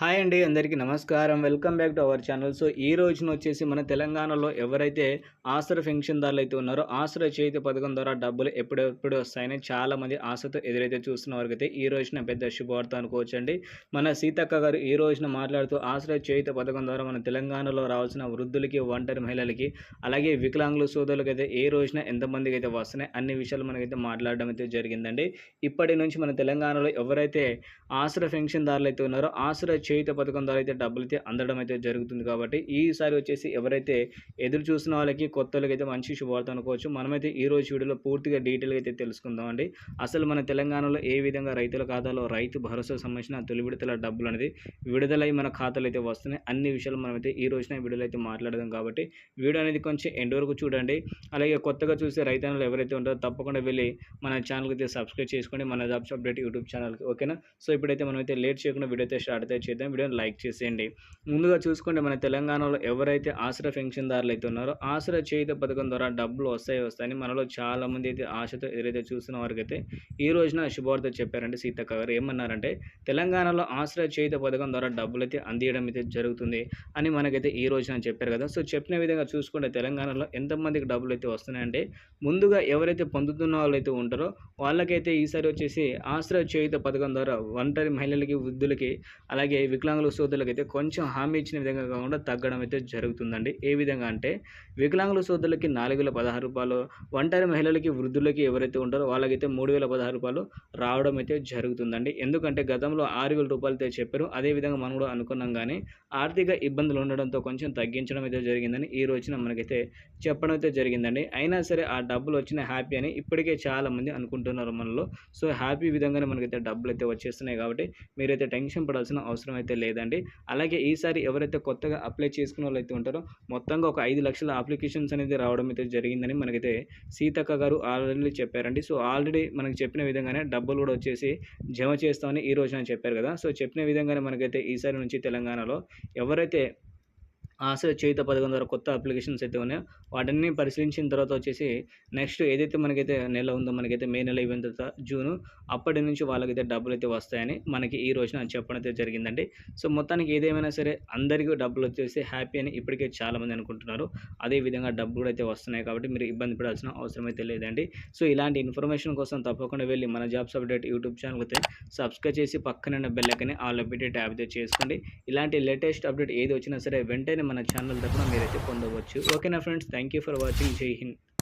Hi అండి అందరికీ నమస్కారం. Welcome back to our channel. So ఈ రోజున వచ్చేసి మన తెలంగాణలో ఎవరైతే ఆసరా పెన్షన్దారులు అయితే ఉన్నారో ఆసర చేతి పథకం ద్వారా డబ్బులు ఎప్పుడెప్పుడు వస్తాయని చాలామంది ఆశతో ఎదురైతే చూస్తున్న వారికి అయితే ఈ రోజున పెద్ద శుభవార్త అనుకోవచ్చండి. మన సీతక్క గారు ఈ రోజున మాట్లాడుతూ ఆసర చేతి పథకం ద్వారా మన తెలంగాణలో రావాల్సిన వృద్ధులకి ఒంటరి మహిళలకి అలాగే వికలాంగుల సోదరులకి అయితే ఏ రోజున ఎంతమందికి అయితే వస్తున్నాయి అన్ని విషయాలు మనకైతే మాట్లాడడం అయితే జరిగిందండి. ఇప్పటి నుంచి మన తెలంగాణలో ఎవరైతే ఆసరా పెన్షన్దారులు అయితే ఉన్నారో ఆసర చేయుత పథకం ద్వారా అయితే డబ్బులు అయితే అందడం అయితే జరుగుతుంది కాబట్టి ఈసారి వచ్చేసి ఎవరైతే ఎదురు చూసిన వాళ్ళకి కొత్త వాళ్ళకి అయితే మంచి శుభవార్త అనుకోవచ్చు. మనమైతే ఈ రోజు వీడియోలో పూర్తిగా డీటెయిల్గా అయితే తెలుసుకుందామండి అసలు మన తెలంగాణలో ఏ విధంగా రైతుల ఖాతాలో రైతు భరోసా సంబంధించిన తొలి విడతల డబ్బులు అనేది విడుదలై మన ఖాతాలు అయితే వస్తున్నాయి. అన్ని విషయాలు మనమైతే ఈ రోజున వీడియోలో అయితే మాట్లాడదాం కాబట్టి వీడియో అనేది కొంచెం ఎండ్ వరకు చూడండి. అలాగే కొత్తగా చూసే రైతన్నులు ఎవరైతే ఉంటారో తప్పకుండా వెళ్ళి మన ఛానల్కి అయితే సబ్స్క్రైబ్ చేసుకోండి. మన జాబ్స్ అప్డేట్ యూట్యూబ్ ఛానల్కి ఓకేనా? సో ఇప్పుడైతే మనమైతే లేట్ చేయకుండా వీడియో అయితే స్టార్ట్ అయితే చేద్దాం. వీడియోని లైక్ చేసేయండి. ముందుగా చూసుకుంటే మన తెలంగాణలో ఎవరైతే ఆసరా పెన్షన్దారులు అయితే ఉన్నారో ఆసరా చేయుత పథకం ద్వారా డబ్బులు వస్తాయి వస్తాయని మనలో చాలామంది అయితే ఆశతో ఎదురైతే చూస్తున్న వారికి అయితే ఈ రోజున శుభవార్త చెప్పారంటే సీతక్క గారు. ఏమన్నారంటే తెలంగాణలో ఆసరా చేయుత పథకం ద్వారా డబ్బులు అయితే అందియడం అయితే జరుగుతుంది అని మనకైతే ఈ రోజున చెప్పారు కదా. సో చెప్పిన విధంగా చూసుకుంటే తెలంగాణలో ఎంతమందికి డబ్బులు అయితే వస్తున్నాయంటే ముందుగా ఎవరైతే పొందుతున్న వాళ్ళు అయితే ఉంటారో వాళ్ళకైతే ఈసారి వచ్చేసి ఆశ్రయ చేయుత పథకం ద్వారా ఒంటరి మహిళలకి వృద్ధులకి అలాగే వికలాంగుల సోదరులకు అయితే కొంచెం హామీ ఇచ్చిన విధంగా కాకుండా తగ్గడం అయితే జరుగుతుందండి. ఏ విధంగా అంటే వికలాంగుల సోదరులకి నాలుగు వేల పదహారు రూపాయలు ఒంటరి మహిళలకి వృద్ధులకి ఎవరైతే ఉంటారో వాళ్ళకైతే మూడు వేల పదహారు రూపాయలు రావడం అయితే జరుగుతుందండి. ఎందుకంటే గతంలో ఆరు వేల రూపాయలు అయితే చెప్పారు అదేవిధంగా మనం కూడా అనుకున్నాం కానీ ఆర్థిక ఇబ్బందులు ఉండడంతో కొంచెం తగ్గించడం అయితే జరిగిందని ఈ రోజున మనకైతే చెప్పడం అయితే జరిగిందండి. అయినా సరే ఆ డబ్బులు వచ్చిన హ్యాపీ అని ఇప్పటికే చాలామంది అనుకుంటున్నారు మనలో. సో హ్యాపీ విధంగానే మనకైతే డబ్బులు అయితే వచ్చేస్తున్నాయి కాబట్టి మీరైతే టెన్షన్ పడాల్సిన అవసరం అయితే లేదండి. అలాగే ఈసారి ఎవరైతే కొత్తగా అప్లై చేసుకున్న వాళ్ళు అయితే ఉంటారో మొత్తంగా ఒక ఐదు లక్షల అప్లికేషన్స్ అనేది రావడం అయితే జరిగిందని మనకైతే సీతక్క గారు ఆల్రెడీ చెప్పారండి. సో ఆల్రెడీ మనకు చెప్పిన విధంగానే డబ్బులు కూడా వచ్చేసి జమ చేస్తామని ఈ రోజున చెప్పారు కదా. సో చెప్పిన విధంగానే మనకైతే ఈసారి నుంచి తెలంగాణలో ఎవరైతే ఆశ్రయ చేయుత పథకం ద్వారా కొత్త అప్లికేషన్స్ అయితే ఉన్నాయో. వాటిని పరిశీలించిన తర్వాత వచ్చేసి నెక్స్ట్ ఏదైతే మనకైతే నెల ఉందో మనకైతే మే నెల అయిపోయిన తర్వాత జూను అప్పటి నుంచి వాళ్ళకైతే డబ్బులు అయితే వస్తాయని మనకి ఈ రోజున చెప్పడం అయితే జరిగిందండి. సో మొత్తానికి ఏదేమైనా సరే అందరికీ డబ్బులు వచ్చేసి హ్యాపీ అని ఇప్పటికే చాలామంది అనుకుంటున్నారు. అదే విధంగా డబ్బులు అయితే వస్తున్నాయి కాబట్టి మీరు ఇబ్బంది పడాల్సిన అవసరం అయితే లేదండి. సో ఇలాంటి ఇన్ఫర్మేషన్ కోసం తప్పకుండా వెళ్ళి మన జాబ్స్ అప్డేట్ యూట్యూబ్ ఛానల్ అయితే సబ్స్క్రైబ్ చేసి పక్కన బెల్లకని ఆల్ అప్డేట్ ట్యాబ్ అయితే చేసుకోండి. ఇలాంటి లేటెస్ట్ అప్డేట్ ఏది వచ్చినా సరే వెంటనే మన ఛానల్ తరఫున మీరైతే పొందవచ్చు. ఓకేనా friends thank you for watching Jai Hind